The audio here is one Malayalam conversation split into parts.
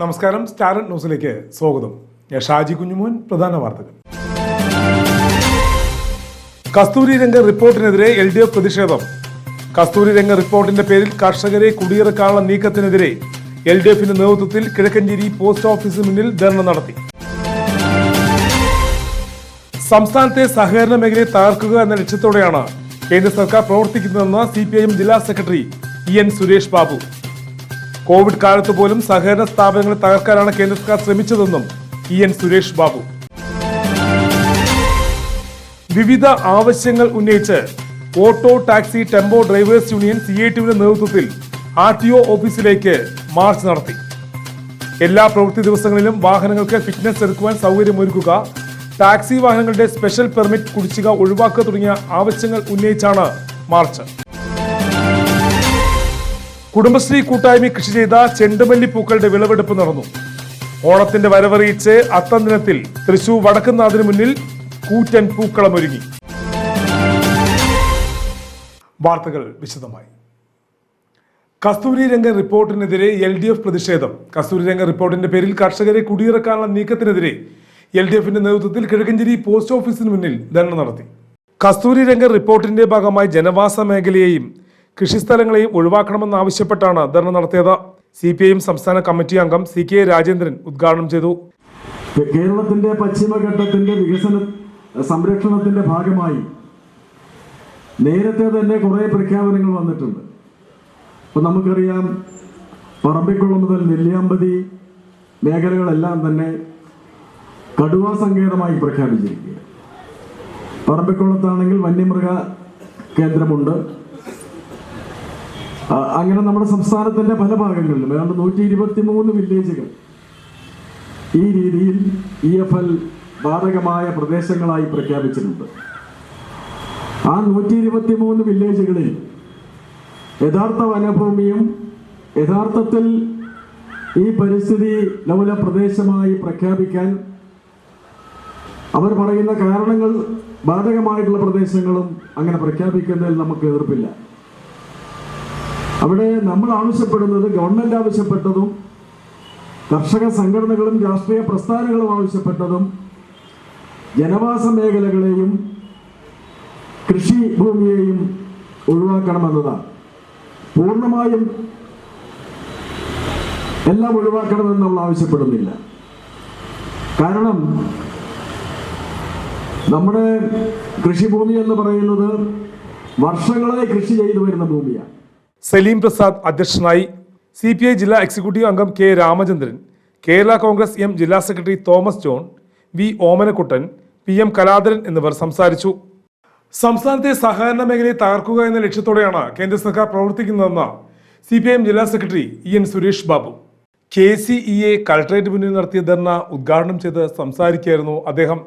നമസ്കാരം സ്റ്റാർ ന്യൂസിലേക്ക് സ്വാഗതം. ഞാൻ ഷാജി കുഞ്ഞുമോൻ പ്രധാന വാർത്തകൾ. കസ്തൂരി രംഗ റിപ്പോർട്ടിനെതിരെ എൽ ഡി എഫ് പ്രതിഷേധം. കസ്തൂരി രംഗ റിപ്പോർട്ടിന്റെ പേരിൽ കർഷകരെ കുടിയിറക്കാനുള്ള നീക്കത്തിനെതിരെ എൽ ഡി എഫിന്റെ നേതൃത്വത്തിൽ കിഴക്കഞ്ചേരി പോസ്റ്റ് ഓഫീസിന് മുന്നിൽ ധർണ നടത്തി. സംസ്ഥാനത്തെ സഹകരണ മേഖലയെ തകർക്കുക എന്ന ലക്ഷ്യത്തോടെയാണ് കേന്ദ്ര സർക്കാർ പ്രവർത്തിക്കുന്നതെന്ന് സി പി ഐ എം ജില്ലാ secretary E N Suresh Babu. Covid കാലത്ത് പോലും സഹകരണ സ്ഥാപനങ്ങളെ തകർക്കാനാണ് കേന്ദ്ര സർക്കാർ ശ്രമിച്ചതെന്നും ഇ എൻ സുരേഷ് ബാബു. വിവിധ ആവശ്യങ്ങൾ ഉന്നയിച്ച് auto taxi tempo drivers union C I ടിയുടെ നേതൃത്വത്തിൽ ആർ ടി ഒ ഓഫീസിലേക്ക് മാർച്ച് നടത്തി. എല്ലാ പ്രവൃത്തി ദിവസങ്ങളിലും വാഹനങ്ങൾക്ക് ഫിറ്റ്നസ് എടുക്കുവാൻ സൗകര്യമൊരുക്കുക ടാക്സി വാഹനങ്ങളുടെ സ്പെഷ്യൽ പെർമിറ്റ് കുടിശ്ശിക ഒഴിവാക്കുക തുടങ്ങിയ ആവശ്യങ്ങൾ ഉന്നയിച്ചാണ് മാർച്ച്. കുടുംബശ്രീ കൂട്ടായ്മ കൃഷി ചെയ്ത ചെണ്ടുമല്ലി പൂക്കളുടെ വിളവെടുപ്പ് നടന്നു. ഓണത്തിന്റെ വരവറിയിച്ച് അത്തം ദിനത്തിൽ തൃശൂർ വടക്കുന്നാഥിന് മുന്നിൽ കൂറ്റൻ പൂക്കളം ഒരുങ്ങി. വാർത്തകൾ വിശദമായി. കസ്തൂരി രംഗ റിപ്പോർട്ടിനെതിരെ എൽ ഡി എഫ് പ്രതിഷേധം. കസ്തൂരി രംഗ റിപ്പോർട്ടിന്റെ പേരിൽ കർഷകരെ കുടിയിറക്കാനുള്ള നീക്കത്തിനെതിരെ എൽ ഡി എഫിന്റെ നേതൃത്വത്തിൽ കിഴക്കഞ്ചേരി പോസ്റ്റ് ഓഫീസിന് മുന്നിൽ ധർണ നടത്തി. കസ്തൂരി രംഗ റിപ്പോർട്ടിന്റെ ഭാഗമായി ജനവാസ മേഖലയെയും കൃഷിസ്ഥലങ്ങളെയും ഒഴിവാക്കണമെന്നാവശ്യപ്പെട്ടാണ് ധർണ നടത്തിയത്. സി പി ഐ സംസ്ഥാന കമ്മിറ്റി അംഗം സി കെ രാജേന്ദ്രൻ ഉദ്ഘാടനം ചെയ്തു. കേരളത്തിന്റെ പശ്ചിമഘട്ടത്തിന്റെ വികസന സംരക്ഷണത്തിന്റെ ഭാഗമായി നേരത്തെ തന്നെ കുറെ പ്രഖ്യാപനങ്ങൾ വന്നിട്ടുണ്ട്. അപ്പൊ നമുക്കറിയാം പറമ്പിക്കുളം മുതൽ നെല്ലിയാമ്പതി മേഖലകളെല്ലാം തന്നെ കടുവാ സങ്കേതമായി പ്രഖ്യാപിച്ചിരിക്കുക പറമ്പിക്കുളത്താണെങ്കിൽ വന്യമൃഗ കേന്ദ്രമുണ്ട്. അങ്ങനെ നമ്മുടെ സംസ്ഥാനത്തിന്റെ പല ഭാഗങ്ങളിലും ഏതാണ്ട് നൂറ്റി ഇരുപത്തി മൂന്ന് വില്ലേജുകൾ. ഈ രീതിയിൽ ഇ എഫ് എൽ ബാധകമായ പ്രദേശങ്ങളായി പ്രഖ്യാപിച്ചിട്ടുണ്ട്. ആ നൂറ്റി ഇരുപത്തി മൂന്ന് വില്ലേജുകളിൽ യഥാർത്ഥ വനഭൂമിയും യഥാർത്ഥത്തിൽ ഈ പരിസ്ഥിതി ലൗല പ്രദേശമായി പ്രഖ്യാപിക്കാൻ അവർ പറയുന്ന കാരണങ്ങൾ ബാധകമായിട്ടുള്ള പ്രദേശങ്ങളും അങ്ങനെ പ്രഖ്യാപിക്കുന്നതിൽ നമുക്ക് എതിർപ്പില്ല. അവിടെ നമ്മൾ ആവശ്യപ്പെടുന്നത് ഗവൺമെന്റ് ആവശ്യപ്പെട്ടതും കർഷക സംഘടനകളും രാഷ്ട്രീയ പ്രസ്ഥാനങ്ങളും ആവശ്യപ്പെട്ടതും ജനവാസ മേഖലകളെയും കൃഷി ഭൂമിയെയും ഒഴിവാക്കണമെന്നതാണ് പൂർണമായും എല്ലാം ഒഴിവാക്കണമെന്ന് നമ്മൾ ആവശ്യപ്പെടുന്നില്ല. കാരണം നമ്മുടെ കൃഷിഭൂമി എന്ന് പറയുന്നത് വർഷങ്ങളായി കൃഷി ചെയ്തു വരുന്ന ഭൂമിയാണ്. സലീം പ്രസാദ് അധ്യക്ഷനായി സി പി ഐ ജില്ലാ എക്സിക്യൂട്ടീവ് അംഗം കെ രാമചന്ദ്രൻ കേരള കോൺഗ്രസ് എം ജില്ലാ secretary Thomas John V Omanakuttan P M Kaladharan എന്നിവർ സംസാരിച്ചു. സംസ്ഥാനത്തെ സഹകരണ മേഖലയെ തകർക്കുക എന്ന ലക്ഷ്യത്തോടെയാണ് കേന്ദ്ര സർക്കാർ പ്രവർത്തിക്കുന്നതെന്ന് സി പി ഐ എം ജില്ലാ secretary E N Suresh Babu. K C E A collectorate മുന്നിൽ നടത്തിയ ധർണ ഉദ്ഘാടനം ചെയ്ത് സംസാരിക്കുകയായിരുന്നു അദ്ദേഹം.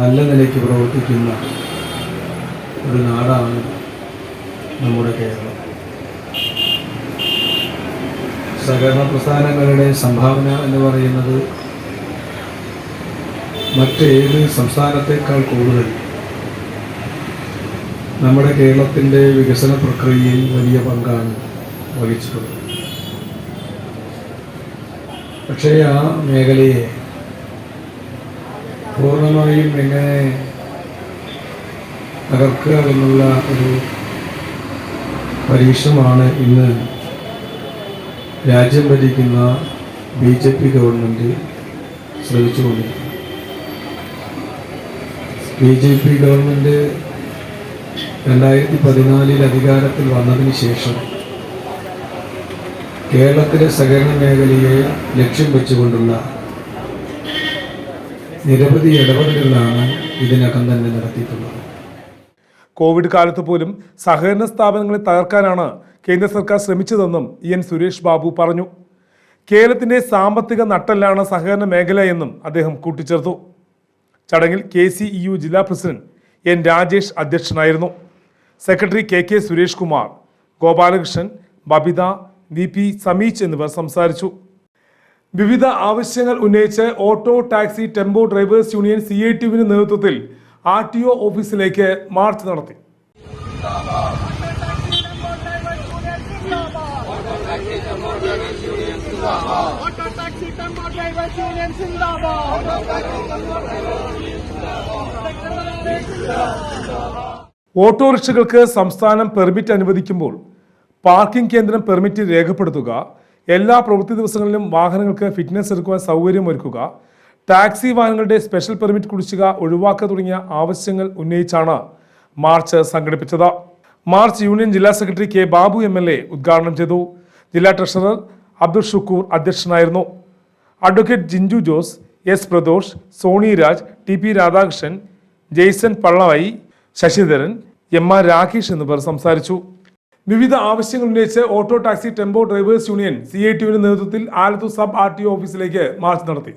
നല്ല നിലയ്ക്ക് പ്രവർത്തിക്കുന്ന ഒരു നാടാണ് നമ്മുടെ കേരളം. സഹകരണ പ്രസ്ഥാനങ്ങളുടെ സംഭാവന എന്ന് പറയുന്നത് മറ്റേത് സംസ്ഥാനത്തേക്കാൾ കൂടുതൽ. നമ്മുടെ കേരളത്തിന്റെ വികസന പ്രക്രിയയിൽ വലിയ പങ്കാണ് വഹിച്ചിട്ടുള്ളത്. പക്ഷേ ആ മേഖലയെ പൂർണമായും എങ്ങനെ തകർക്കുക എന്നുള്ള ഒരു പരീക്ഷണമാണ് ഇന്ന് രാജ്യം ഭരിക്കുന്ന ബി ജെ പി ഗവൺമെന്റ് ശ്രമിച്ചുകൊണ്ടിരിക്കുന്നു. ബി ജെ പി ഗവൺമെന്റ് രണ്ടായിരത്തി പതിനാലിൽ അധികാരത്തിൽ വന്നതിന് ശേഷം കേരളത്തിലെ സഹകരണ മേഖലയെ ലക്ഷ്യം വെച്ചുകൊണ്ടുള്ള നിരവധി ഇടപെടലുകളാണ് ഇതിനകം തന്നെ നടത്തിയിട്ടുള്ളത്. കോവിഡ് കാലത്ത് പോലും സഹകരണ സ്ഥാപനങ്ങളെ തകർക്കാനാണ് കേന്ദ്ര സർക്കാർ ശ്രമിച്ചതെന്നും ഇ എൻ സുരേഷ് ബാബു പറഞ്ഞു. കേരളത്തിന്റെ സാമ്പത്തിക നട്ടെല്ലാണ് സഹകരണ മേഖല എന്നും അദ്ദേഹം കൂട്ടിച്ചേർത്തു. ചടങ്ങിൽ കെ സി ഇ യു ജില്ലാ പ്രസിഡന്റ് എൻ രാജേഷ് അധ്യക്ഷനായിരുന്നു. Secretary K K Suresh Kumar Gopalakrishnan Babitha V P Sameech എന്നിവർ സംസാരിച്ചു. വിവിധ ആവശ്യങ്ങൾ ഉന്നയിച്ച് auto taxi tempo drivers union C I ടിയുവിന്റെ നേതൃത്വത്തിൽ ആർ ടി ഒ ഓഫീസിലേക്ക് മാർച്ച് നടത്തി. ഓട്ടോറിക്ഷകൾക്ക് സംസ്ഥാനം പെർമിറ്റ് അനുവദിക്കുമ്പോൾ പാർക്കിംഗ് കേന്ദ്രം പെർമിറ്റ് രേഖപ്പെടുത്തുക എല്ലാ പ്രവൃത്തി ദിവസങ്ങളിലും വാഹനങ്ങൾക്ക് ഫിറ്റ്നസ് എടുക്കുവാൻ സൗകര്യമൊരുക്കുക ടാക്സി വാഹനങ്ങളുടെ സ്പെഷ്യൽ പെർമിറ്റ് കുടിശ്ശിക ഒഴിവാക്കുക തുടങ്ങിയ ആവശ്യങ്ങൾ ഉന്നയിച്ചാണ് മാർച്ച് സംഘടിപ്പിച്ചത്. മാർച്ച് യൂണിയൻ ജില്ലാ secretary K Babu M L A ഉദ്ഘാടനം ചെയ്തു. ജില്ലാ ട്രഷറർ അബ്ദുൾ ഷുക്കൂർ അധ്യക്ഷനായിരുന്നു. Advocate Jinju Jose S Pradosh Soni Raj T P Radhakrishnan Jaison Pallavayi Sasidharan M R Rakesh എന്നിവർ സംസാരിച്ചു. വിവിധ ആവശ്യങ്ങൾ ഉന്നയിച്ച് auto taxi tempo drivers union C I നേതൃത്വത്തിൽ ആലത്തൂർ സബ് ആർ ടി ഓഫീസിലേക്ക് മാർച്ച് നടത്തി.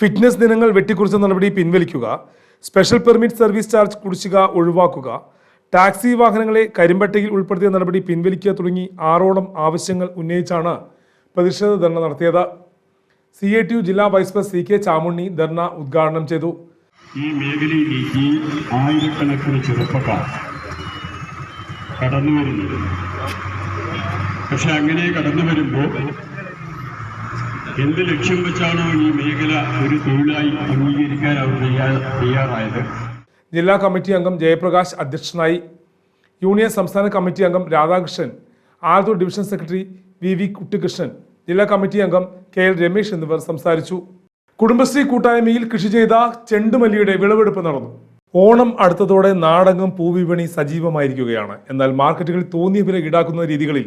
ഫിറ്റ്നസ് ദിനങ്ങൾ വെട്ടിക്കുറിച്ച നടപടി പിൻവലിക്കുക. സ്പെഷ്യൽ പെർമിറ്റ് സർവീസ് ചാർജ് കുടിശ്ശിക ഒഴിവാക്കുക. ടാക്സി വാഹനങ്ങളെ കരിമ്പട്ടികയിൽ ഉൾപ്പെടുത്തിയ നടപടി പിൻവലിക്കുക തുടങ്ങി ആറോളം ആവശ്യങ്ങൾ ഉന്നയിച്ചാണ് പ്രതിഷേധ ധർണ നടത്തിയത്. സി ഐ ടി യു ജില്ലാ vice president C K Chamunni ധർണ ഉദ്ഘാടനം ചെയ്തു. ഈ മേഖലയിലേക്ക് ആയിരക്കണക്കിന് ചെറുപ്പക്കാർ കടന്നു വരുന്നത്. പക്ഷെ അങ്ങനെ കടന്നു വരുമ്പോൾ എന്ത് ലക്ഷ്യം വെച്ചാണോ ഈ മേഖല ഒരു തൊഴിലായി അംഗീകരിക്കാൻ അവർ തയ്യാ- തയ്യാറായത്? ജില്ലാ കമ്മിറ്റി അംഗം ജയപ്രകാശ് അധ്യക്ഷനായി. യൂണിയൻ സംസ്ഥാന കമ്മിറ്റി അംഗം Radhakrishnan. Alathur division secretary V V Kuttikrishnan. ജില്ലാ കമ്മിറ്റി അംഗം കെ എൽ രമേശ് എന്നിവർ സംസാരിച്ചു. കുടുംബശ്രീ കൂട്ടായ്മയിൽ കൃഷി ചെയ്ത ചെണ്ടുമല്ലിയുടെ വിളവെടുപ്പ് നടന്നു. ഓണം അടുത്തതോടെ നാടകം പൂവിപണി സജീവമായിരിക്കുകയാണ്. എന്നാൽ മാർക്കറ്റുകളിൽ തോന്നിയ വില ഈടാക്കുന്ന രീതികളിൽ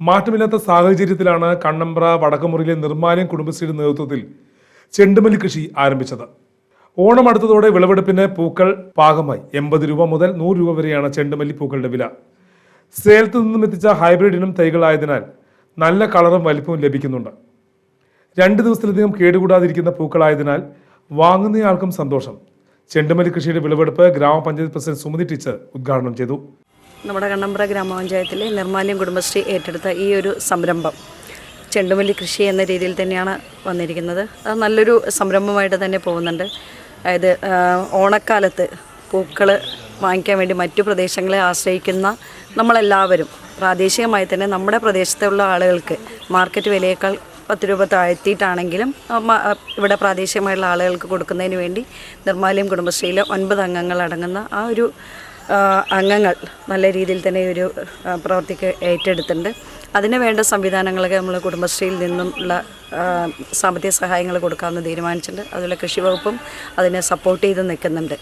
മാറ്റമില്ലാത്ത സാഹചര്യത്തിലാണ് കണ്ണമ്പ്ര വടക്കമുറിയിലെ നിർമ്മാല്യം കുടുംബശ്രീയുടെ നേതൃത്വത്തിൽ ചെണ്ടുമല്ലി കൃഷി ആരംഭിച്ചത്. ഓണം അടുത്തതോടെ വിളവെടുപ്പിന് പൂക്കൾ പാകമായി. എൺപത് രൂപ മുതൽ നൂറ് രൂപ വരെയാണ് ചെണ്ടുമല്ലി പൂക്കളുടെ വില. സേലത്ത് നിന്നും എത്തിച്ച ഹൈബ്രിഡിനും തൈകളായതിനാൽ നല്ല കളറും വലിപ്പവും ലഭിക്കുന്നുണ്ട്. രണ്ട് ദിവസത്തിലധികം കേടുകൂടാതിരിക്കുന്ന പൂക്കളായതിനാൽ വാങ്ങുന്നയാൾക്കും സന്തോഷം. ചെണ്ടുമല്ലി കൃഷിയുടെ വിളവെടുപ്പ് ഗ്രാമപഞ്ചായത്ത് പ്രസിഡന്റ് സുമതി ടീച്ചർ ഉദ്ഘാടനം ചെയ്തു. നമ്മുടെ കണ്ണമ്പ്ര ഗ്രാമപഞ്ചായത്തിലെ നിർമ്മാല്യം കുടുംബശ്രീ ഏറ്റെടുത്ത ഈ ഒരു സംരംഭം ചെണ്ടുമല്ലി കൃഷി എന്ന രീതിയിൽ തന്നെയാണ് വന്നിരിക്കുന്നത്. അത് നല്ലൊരു സംരംഭമായിട്ട് തന്നെ പോകുന്നുണ്ട്. അതായത് ഓണക്കാലത്ത് പൂക്കൾ വാങ്ങിക്കാൻ വേണ്ടി മറ്റു പ്രദേശങ്ങളെ ആശ്രയിക്കുന്ന നമ്മളെല്ലാവരും പ്രാദേശികമായി തന്നെ നമ്മുടെ പ്രദേശത്തുള്ള ആളുകൾക്ക് മാർക്കറ്റ് വിലയേക്കാൾ പത്ത് രൂപ താഴ്ത്തിയിട്ടാണെങ്കിലും ഇവിടെ പ്രാദേശികമായുള്ള ആളുകൾക്ക് കൊടുക്കുന്നതിന് വേണ്ടി നിർമ്മാലയം കുടുംബശ്രീയിലെ ഒൻപത് അംഗങ്ങൾ അടങ്ങുന്ന ആ ഒരു അംഗങ്ങൾ നല്ല രീതിയിൽ തന്നെ ഒരു പ്രവർത്തിക്ക് ഏറ്റെടുത്തിട്ടുണ്ട്. അതിന് വേണ്ട സംവിധാനങ്ങളൊക്കെ നമ്മൾ കുടുംബശ്രീയിൽ നിന്നുള്ള ഉള്ള സാമ്പത്തിക സഹായങ്ങൾ കൊടുക്കാമെന്ന് തീരുമാനിച്ചിട്ടുണ്ട്. അതുപോലെ കൃഷി വകുപ്പും അതിനെ സപ്പോർട്ട് ചെയ്ത് നിൽക്കുന്നുണ്ട്.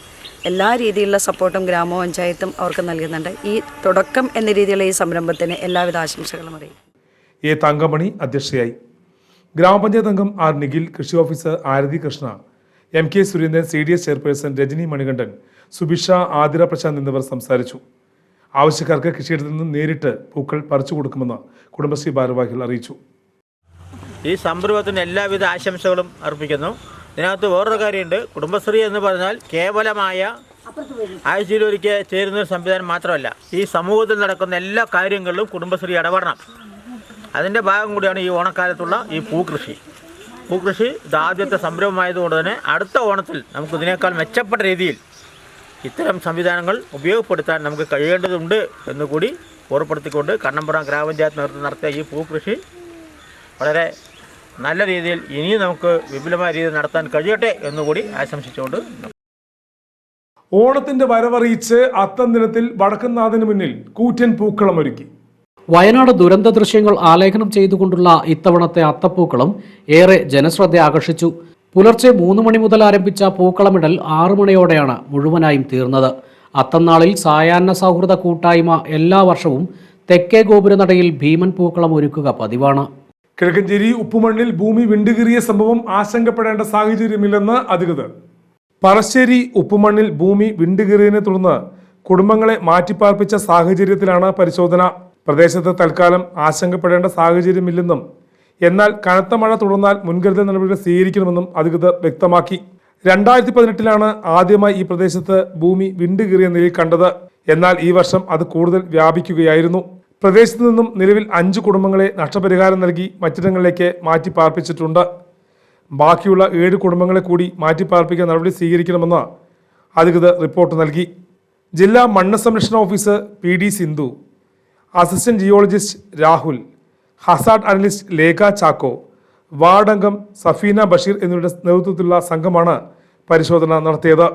എല്ലാ രീതിയിലുള്ള സപ്പോർട്ടും ഗ്രാമപഞ്ചായത്തും അവർക്ക് നൽകുന്നുണ്ട്. ഈ തുടക്കം എന്ന രീതിയിലുള്ള ഈ സംരംഭത്തിന് എല്ലാവിധ ആശംസകളും അറിയിക്കും എ തങ്കമണി അധ്യക്ഷയായി. ഗ്രാമപഞ്ചായത്ത് അംഗം ആർ നിഖിൽ കൃഷി officer Arathi Krishna M K Surendran C D S chairperson Rajani Manikandan Subisha Athira Prashanth എന്നിവർ സംസാരിച്ചു. ആവശ്യക്കാർക്ക് കൃഷിയിടത്തിൽ നിന്ന് നേരിട്ട് പൂക്കൾ പറിച്ചു കൊടുക്കുമെന്ന് കുടുംബശ്രീ ഭാരവാഹികൾ അറിയിച്ചു. ഈ സംരംഭത്തിന് എല്ലാവിധ ആശംസകളും അർപ്പിക്കുന്നു. ഇതിനകത്ത് വേറൊരു കാര്യമുണ്ട്. കുടുംബശ്രീ എന്ന് പറഞ്ഞാൽ കേവലമായ ആഴ്ചയിലൊരിക്കൽ ചേരുന്ന ഒരു സംവിധാനം മാത്രമല്ല. ഈ സമൂഹത്തിൽ നടക്കുന്ന എല്ലാ കാര്യങ്ങളിലും കുടുംബശ്രീ ഇടപെടണം. അതിന്റെ ഭാഗം കൂടിയാണ് ഈ ഓണക്കാലത്തുള്ള ഈ പൂക്കൃഷി. പൂക്കൃഷി ഇത് ആദ്യത്തെ സംരംഭമായതുകൊണ്ട് തന്നെ അടുത്ത ഓണത്തിൽ നമുക്ക് ഇതിനേക്കാൾ മെച്ചപ്പെട്ട രീതിയിൽ ഇത്തരം സംവിധാനങ്ങൾ ഉപയോഗപ്പെടുത്താൻ നമുക്ക് കഴിയേണ്ടതുണ്ട് എന്നുകൂടി ഓർപ്പെടുത്തിക്കൊണ്ട് കണ്ണമ്പുറം ഗ്രാമപഞ്ചായത്ത് നേതൃത്വം നടത്തിയ ഈ പൂക്കൃഷി വളരെ നല്ല രീതിയിൽ ഇനിയും നമുക്ക് വിപുലമായ രീതിയിൽ നടത്താൻ കഴിയട്ടെ എന്നുകൂടി ആശംസിച്ചുകൊണ്ട് ഓണത്തിന്റെ വരവറിയിച്ച് അത്തം ദിനത്തിൽ വടക്കുംനാഥന് മുന്നിൽ കൂറ്റൻ പൂക്കളം ഒരുക്കി. വയനാട് ദുരന്ത ദൃശ്യങ്ങൾ ആലേഖനം ചെയ്തുകൊണ്ടുള്ള ഇത്തവണത്തെ അത്തപ്പൂക്കളം ഏറെ ജനശ്രദ്ധ ആകർഷിച്ചു പുലർച്ചെ മൂന്ന് മണി മുതൽ ആരംഭിച്ച പൂക്കളമിടൽ ആറു മണിയോടെയാണ് മുഴുവനായും തീർന്നത്. അത്തന്നാളിൽ സായാഹ്ന സൗഹൃദ കൂട്ടായ്മ എല്ലാ വർഷവും തെക്കേ ഗോപുരനടയിൽ ഭീമൻ പൂക്കളം ഒരുക്കുക പതിവാണ്. കിഴക്കഞ്ചേരി ഉപ്പുമണ്ണിൽ ഭൂമി വിണ്ടുകീറിയ സംഭവം ആശങ്കപ്പെടേണ്ട സാഹചര്യമില്ലെന്ന് അധികൃതർ. പറശ്ശേരി ഉപ്പുമണ്ണിൽ ഭൂമി വിണ്ടുകീറിയതിനെ തുടർന്ന് കുടുംബങ്ങളെ മാറ്റിപ്പാർപ്പിച്ച സാഹചര്യത്തിലാണ് പരിശോധന. പ്രദേശത്ത് തൽക്കാലം ആശങ്കപ്പെടേണ്ട സാഹചര്യമില്ലെന്നും എന്നാൽ കനത്ത മഴ തുടർന്നാൽ മുൻകരുതൽ നടപടികൾ സ്വീകരിക്കണമെന്നും അധികൃതർ വ്യക്തമാക്കി. രണ്ടായിരത്തി പതിനെട്ടിലാണ് ആദ്യമായി ഈ പ്രദേശത്ത് ഭൂമി വിണ്ടുകീറിയ നിലയിൽ കണ്ടത്. എന്നാൽ ഈ വർഷം അത് കൂടുതൽ വ്യാപിക്കുകയായിരുന്നു. പ്രദേശത്ത് നിന്നും നിലവിൽ അഞ്ച് കുടുംബങ്ങളെ നഷ്ടപരിഹാരം നൽകി മറ്റിടങ്ങളിലേക്ക് മാറ്റി പാർപ്പിച്ചിട്ടുണ്ട്. ബാക്കിയുള്ള ഏഴ് കുടുംബങ്ങളെ കൂടി മാറ്റി പാർപ്പിക്കാൻ നടപടി സ്വീകരിക്കണമെന്ന് അധികൃതർ റിപ്പോർട്ട് നൽകി. ജില്ലാ മണ്ണ് സംരക്ഷണ officer P D Sindhu assistant geologist Rahul hazard analyst Lekha Chacko വാർഡംഗം Safeena Basheer എന്നിവരുടെ നേതൃത്വത്തിലുള്ള സംഘമാണ് പരിശോധന നടത്തിയത്.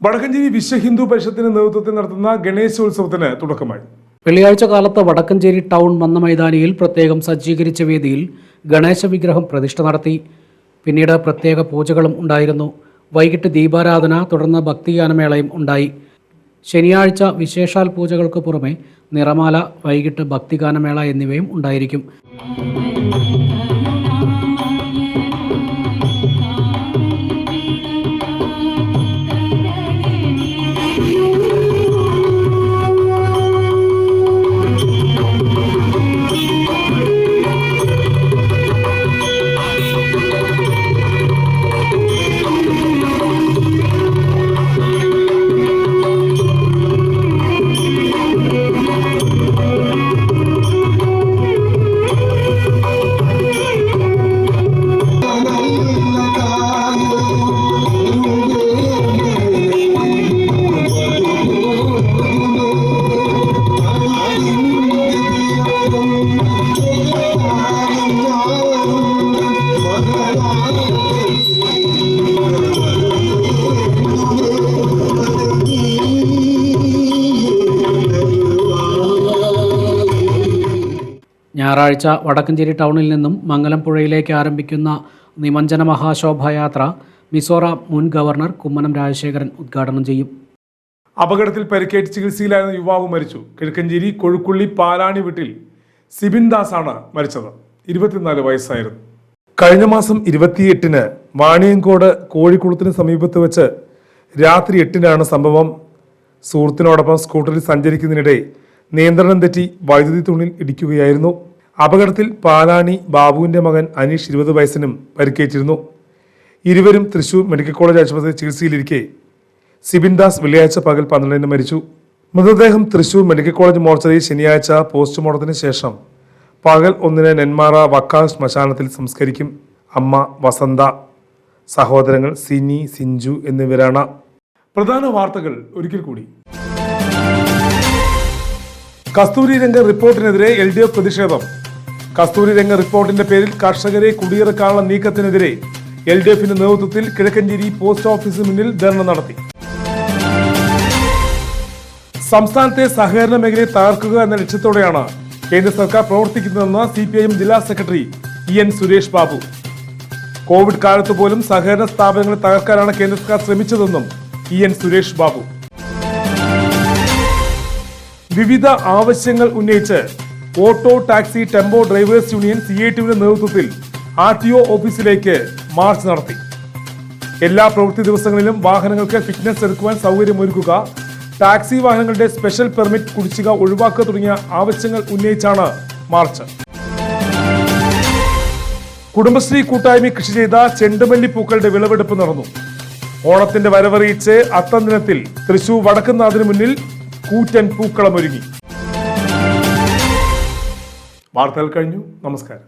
വടക്കഞ്ചേരി വിശ്വ ഹിന്ദു പരിഷത്തിന്റെ നേതൃത്വത്തിൽ നടത്തുന്ന ഗണേശോത്സവത്തിന് തുടക്കമായി. വെള്ളിയാഴ്ച കാലത്ത് വടക്കഞ്ചേരി ടൗൺ മന്ന മൈതാനിയിൽ പ്രത്യേകം സജ്ജീകരിച്ച വേദിയിൽ ഗണേശ വിഗ്രഹം പ്രതിഷ്ഠ നടത്തി. പിന്നീട് പ്രത്യേക പൂജകളും ഉണ്ടായിരുന്നു. വൈകിട്ട് ദീപാരാധന തുടർന്ന് ഭക്തിഗാനമേളയും ഉണ്ടായി. ശനിയാഴ്ച വിശേഷാൽ പൂജകൾക്ക് പുറമെ നിറമാല വൈകിട്ട് ഭക്തിഗാനമേള എന്നിവയും ഉണ്ടായിരിക്കും. ഞായറാഴ്ച വടക്കഞ്ചേരി ടൗണിൽ നിന്നും മംഗലംപുഴയിലേക്ക് ആരംഭിക്കുന്ന നിമഞ്ജന മഹാശോഭയാത്ര മിസോറാം മുൻ ഗവർണർ കുമ്മനം രാജശേഖരൻ ഉദ്ഘാടനം ചെയ്യും. അപകടത്തിൽ പരിക്കേറ്റ് ചികിത്സയിലായിരുന്ന യുവാവ് മരിച്ചു. കിഴക്കഞ്ചേരി കൊഴുക്കുള്ളി പാലാണി വീട്ടിൽ സിബിൻ ദാസ് ആണ് മരിച്ചത്. ഇരുപത്തിനാല് വയസ്സായിരുന്നു. കഴിഞ്ഞ മാസം ഇരുപത്തിയെട്ടിന് വാണിയങ്കോട് കോഴിക്കുളത്തിന് സമീപത്ത് വെച്ച് രാത്രി എട്ടിനാണ് സംഭവം. സുഹൃത്തിനോടൊപ്പം സ്കൂട്ടറിൽ സഞ്ചരിക്കുന്നതിനിടെ നിയന്ത്രണം തെറ്റി വൈദ്യുതി തുണിൽ ഇടിക്കുകയായിരുന്നു. അപകടത്തിൽ പാലാണി ബാബുവിന്റെ മകൻ അനീഷ് ഇരുപത് വയസ്സിനും പരിക്കേറ്റിരുന്നു. ഇരുവരും തൃശൂർ മെഡിക്കൽ കോളേജ് ആശുപത്രി ചികിത്സയിലിരിക്കെ സിബിൻ ദാസ് വെള്ളിയാഴ്ച പകൽ പന്ത്രണ്ടിന് മരിച്ചു. മൃതദേഹം തൃശൂർ മെഡിക്കൽ കോളേജ് മോർച്ചറിയിൽ ശനിയാഴ്ച പോസ്റ്റ്മോർട്ടത്തിന് ശേഷം പകൽ ഒന്നിന് നെന്മാറ വക്കാൽ ശ്മശാനത്തിൽ സംസ്കരിക്കും അമ്മ വസന്ത. സഹോദരങ്ങൾ സിനി സിഞ്ചു എന്നിവരാണ്. പ്രധാന വാർത്തകൾ ഒരിക്കൽ കൂടി. കസ്തൂരി രംഗ റിപ്പോർട്ടിനെതിരെ എൽ ഡി എഫ് പ്രതിഷേധം. കസ്തൂരി രംഗ റിപ്പോർട്ടിന്റെ പേരിൽ കർഷകരെ കുടിയിറക്കാനുള്ള നീക്കത്തിനെതിരെ എൽ ഡി എഫിന്റെ നേതൃത്വത്തിൽ കിഴക്കഞ്ചേരി പോസ്റ്റ് ഓഫീസിന് മുന്നിൽ ധർണ നടത്തി. സംസ്ഥാനത്തെ സഹകരണ മേഖലയെ തകർക്കുക എന്ന ലക്ഷ്യത്തോടെയാണ് കേന്ദ്ര സർക്കാർ പ്രവർത്തിക്കുന്നതെന്ന് സി പി ഐ എം ജില്ലാ secretary E N Suresh Babu. Covid കാലത്ത് പോലും സഹകരണ സ്ഥാപനങ്ങളെ തകർക്കാനാണ് കേന്ദ്ര സർക്കാർ ശ്രമിച്ചതെന്നും ഇ എൻ സുരേഷ് ബാബു. വിവിധ ആവശ്യങ്ങൾ ഉന്നയിച്ച് auto taxi tempo drivers union C I ടിയുടെ നേതൃത്വത്തിൽ ആർ ടി ഒ ഓഫീസിലേക്ക് മാർച്ച് നടത്തി. എല്ലാ പ്രവൃത്തി ദിവസങ്ങളിലും വാഹനങ്ങൾക്ക് ഫിറ്റ്നസ് എടുക്കുവാൻ സൗകര്യമൊരുക്കുക ടാക്സി വാഹനങ്ങളുടെ സ്പെഷ്യൽ പെർമിറ്റ് കുടിശ്ശിക ഒഴിവാക്കുക തുടങ്ങിയ ആവശ്യങ്ങൾ ഉന്നയിച്ചാണ് മാർച്ച്. കുടുംബശ്രീ കൂട്ടായ്മ കൃഷി ചെയ്ത ചെണ്ടുമല്ലി പൂക്കളുടെ വിളവെടുപ്പ് നടന്നു. ഓണത്തിന്റെ വരവറിയിച്ച് അത്തം ദിനത്തിൽ തൃശൂർ വടക്കുന്നാഥിന് മുന്നിൽ കൂറ്റൻ പൂക്കളം ഒരുങ്ങി. വാർത്തകൾ കഴിഞ്ഞു. നമസ്കാരം.